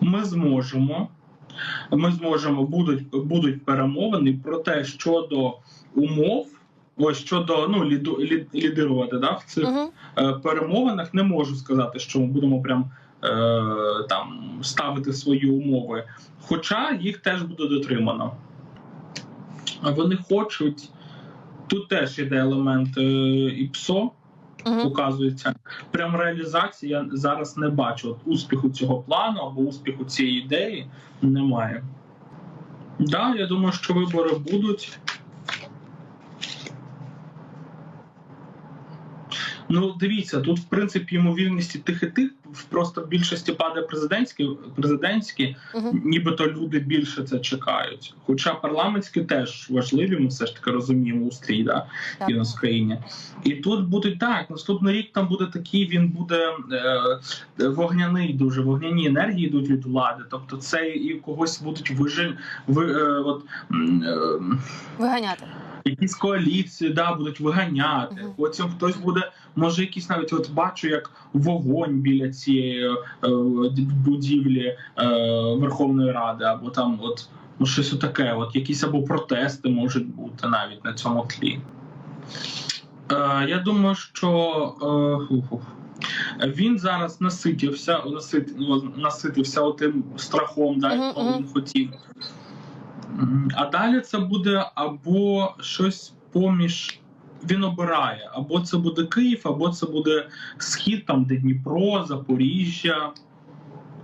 ми зможемо. Ми зможемо будуть будуть перемовини про те, щодо умов, ось щодо ну ліду, лід, лідирувати да, в цих Угу. е, перемовинах. Не можу сказати, що ми будемо прям е, там ставити свої умови. Хоча їх теж буде дотримано. Вони хочуть. Тут теж іде елемент е, ІПСО, Угу. показується. Прям реалізації я зараз не бачу. От успіху цього плану або успіху цієї ідеї немає. Да, я думаю, що вибори будуть. Ну, дивіться, тут в принципі ймовірності тих і тих просто в більшості падає президентські, президентські, Угу. нібито люди більше це чекають. Хоча парламентські теж важливі, ми все ж таки розуміємо устрій, да, і на Україні. І тут будуть так. Наступний рік там буде такий. Він буде е, вогняний, дуже вогняні енергії йдуть від влади. Тобто, це і когось будуть вижи, ви, е, от, е, Виганяти. Якісь коаліції, да, будуть виганяти. Мгм. Потім хтось буде, може, якісь навіть от бачу, як вогонь біля цієї е, будівлі е, Верховної Ради, або там, от ну, щось таке, от якісь або протести можуть бути навіть на цьому тлі. Е, я думаю, що е, він зараз наситився, насит, ну, наситився отим страхом, да, якого він хотів. А далі це буде або щось поміж. Він обирає, або це буде Київ, або це буде схід, там де Дніпро, Запоріжжя.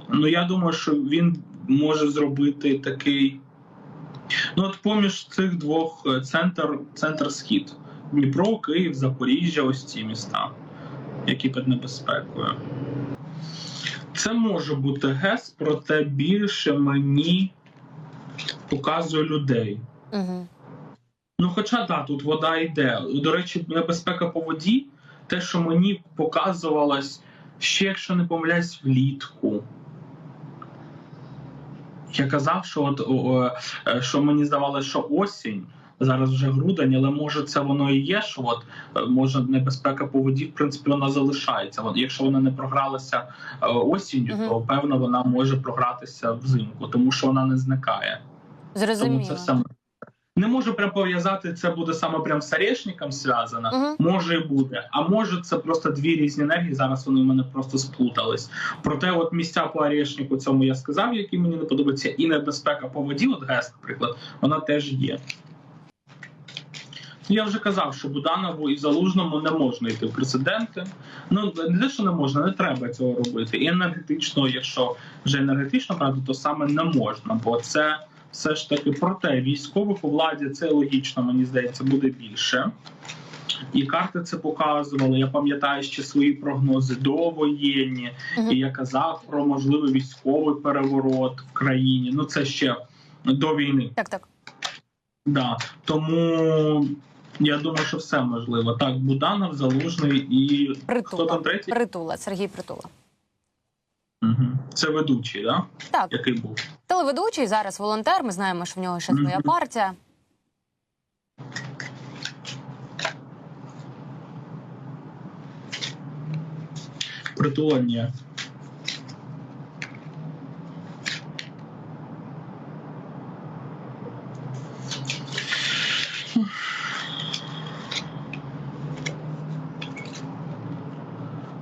Ну я думаю, що він може зробити такий. Ну, от поміж цих двох е, центр, центр схід. Дніпро, Київ, Запоріжжя, ось ці міста, які під небезпекою. Це може бути ГЕС, проте більше мені показує людей. Угу. Ну, хоча да, тут вода йде. До речі, небезпека по воді, те, що мені показувалось ще, якщо не помиляюсь, влітку. Я казав, що от о, о, е, що мені здавалося, що осінь. Зараз вже грудень, але може це воно і є, що от е, може небезпека по воді, в принципі, вона залишається. От, якщо вона не програлася е, осінню, то певно вона може програтися взимку, тому що вона не зникає. Тому це все не можу прям пов'язати. Це буде саме прям з Орешником зв'язано. Мгм. Може і буде, а може це просто дві різні енергії. Зараз вони в мене просто сплутались. Проте, от місця по Орешнику цьому я сказав, які мені не подобаються, і небезпека по воді, от ГЕС, наприклад, вона теж є. Я вже казав, що Буданову і Залужному не можна йти в президенти. Ну не те, що не можна, не треба цього робити. І енергетично, якщо вже енергетично брати, то саме не можна, бо це все ж таки проте військових у владі це логічно, мені здається, буде більше. І карти це показували. Я пам'ятаю ще свої прогнози довоєнні, Мгм. і я казав про можливий військовий переворот в країні. Ну це ще до війни. Так, так. Да. Тому я думаю, що все можливо. Так, Буданов, Залужний і хто Притула. там третій? Притула, Сергій Притула. Це ведучий, да? Так, який був. телеведучий, зараз волонтер. Ми знаємо, що в нього ще своя Мгм. партія. Притула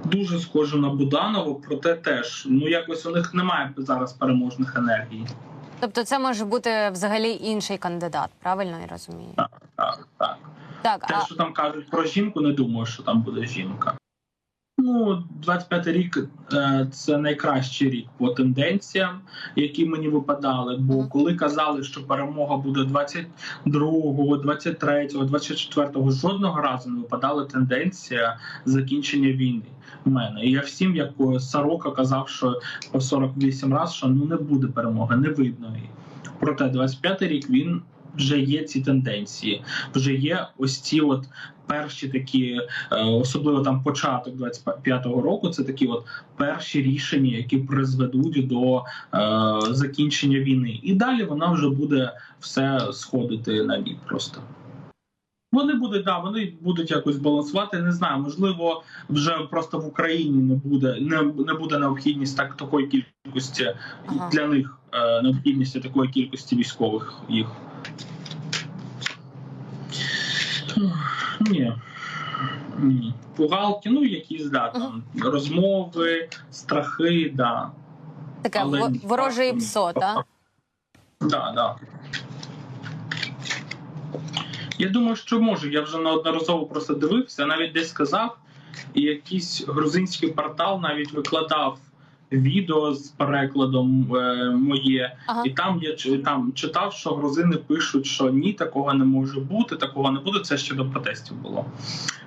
Дуже схоже на Буданову, проте теж ну якось у них немає зараз переможних енергій. Тобто, це може бути взагалі інший кандидат. Правильно я розумію? Так, так, так. Так, Те, а що там кажуть про жінку, не думаю, що там буде жінка. Ну, 25 рік е, це найкращий рік по тенденціям, які мені випадали. Бо коли казали, що перемога буде 22-го, 23-го, 24-го, жодного разу не випадала тенденція закінчення війни. в мене. І я всім, як Сорока, казав, що по 48 разів, що ну не буде перемоги, не видно її. Проте 25-й рік він вже є ці тенденції, вже є ось ці от перші такі, е, особливо там початок 25-го року. Це такі от перші рішення, які призведуть до е, закінчення війни. І далі вона вже буде все сходити на ні просто. Вони будуть, да, вони будуть якось балансувати. Не знаю, можливо, вже просто в Україні не буде не, не буде необхідність так такої кількості Ага. для них е, необхідності такої кількості військових їх. Ні. Ні. Пугалки, ну якісь да, там розмови, страхи, да. Таке Але во- вороже ні. псо, так? Да, да. Я думаю, що може. Я вже неодноразово просто дивився, навіть десь сказав, і якийсь грузинський портал навіть викладав відео з перекладом е, моє, Ага. і там я там читав, що грузини пишуть, що ні, такого не може бути, такого не буде. Це ще до протестів було.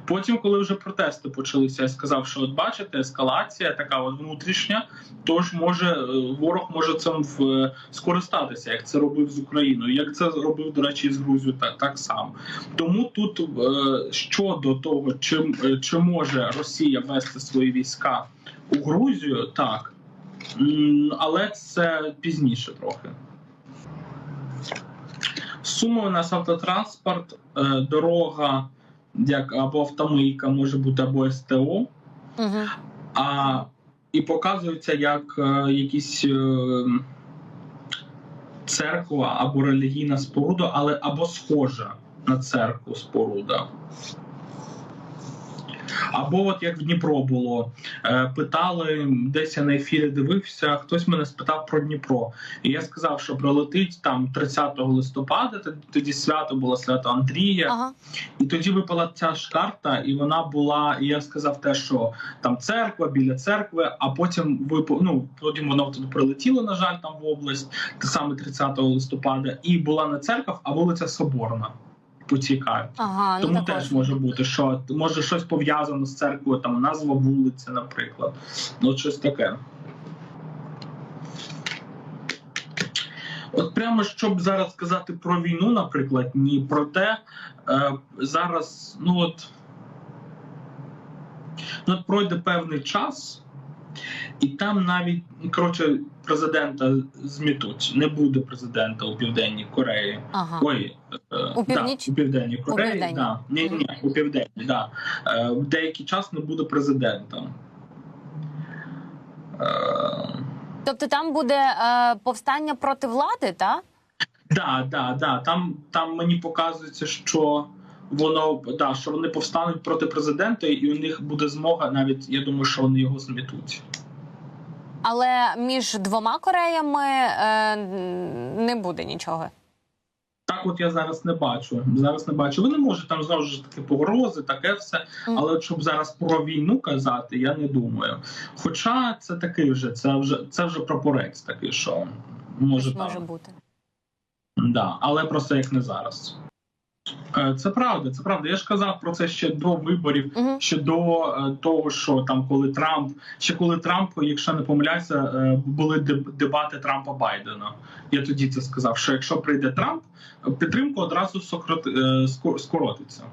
Потім, коли вже протести почалися, я сказав, що от бачите, ескалація така от внутрішня, тож може е, ворог може цим в, скористатися, як це робив з Україною, як це робив, до речі, з Грузією так, так само. Тому тут е, щодо того, чи, е, чи може Росія вести свої війська у Грузію, так. Але це пізніше трохи. Сумою у нас автотранспорт, е, дорога, як або автомийка, може бути або СТО. Угу. А, і показується як е, якісь е, церква або релігійна споруда, але або схожа на церкву споруда. Або от як в Дніпро було, е, питали, десь я на ефірі дивився, хтось мене спитав про Дніпро. І я сказав, що прилетить там 30 листопада, тоді- свято було свято Андрія. Ага. І тоді випала ця ж карта, і вона була. І я сказав те, що там церква біля церкви, а потім випав, ну, потім воно туди прилетіло, на жаль, там в область, те саме 30 листопада, і була не церква, а вулиця Соборна по. Ага, ну Тому також. теж може бути, що може щось пов'язано з церквою, там назва вулиці, наприклад. Ну, щось таке. От прямо щоб зараз сказати про війну, наприклад, ні. Проте е, зараз, ну от, ну, от пройде певний час, і там навіть коротше президента змітуть. Не буде президента у Південній Кореї. Ага. Ой, е, У північ- да, у південній Кореї, південній. Да. Ні, ні, у південній, да. Е, в деякий час не буде президента. Е, Тобто там буде повстання проти влади, так? да, да, да. Там, там мені показується, що воно да, що вони повстануть проти президента, і у них буде змога, навіть я думаю, що вони його змітуть. Але між двома Кореями е, не буде нічого. Так, от я зараз не бачу. Зараз не бачу. Ви не можете там знову ж таки погрози, таке все. Але щоб зараз про війну казати, я не думаю. Хоча це такий вже, це вже це вже прапорець такий, що може Щось там. бути. Да, але просто як не зараз. Е, Це правда, це правда. Я ж казав про це ще до виборів, Угу. ще до е, того, що там, коли Трамп, ще коли Трамп, якщо не помиляюся, е, були дебати Трампа Байдена. Я тоді це сказав. Що якщо прийде Трамп, підтримка одразу скоротиться.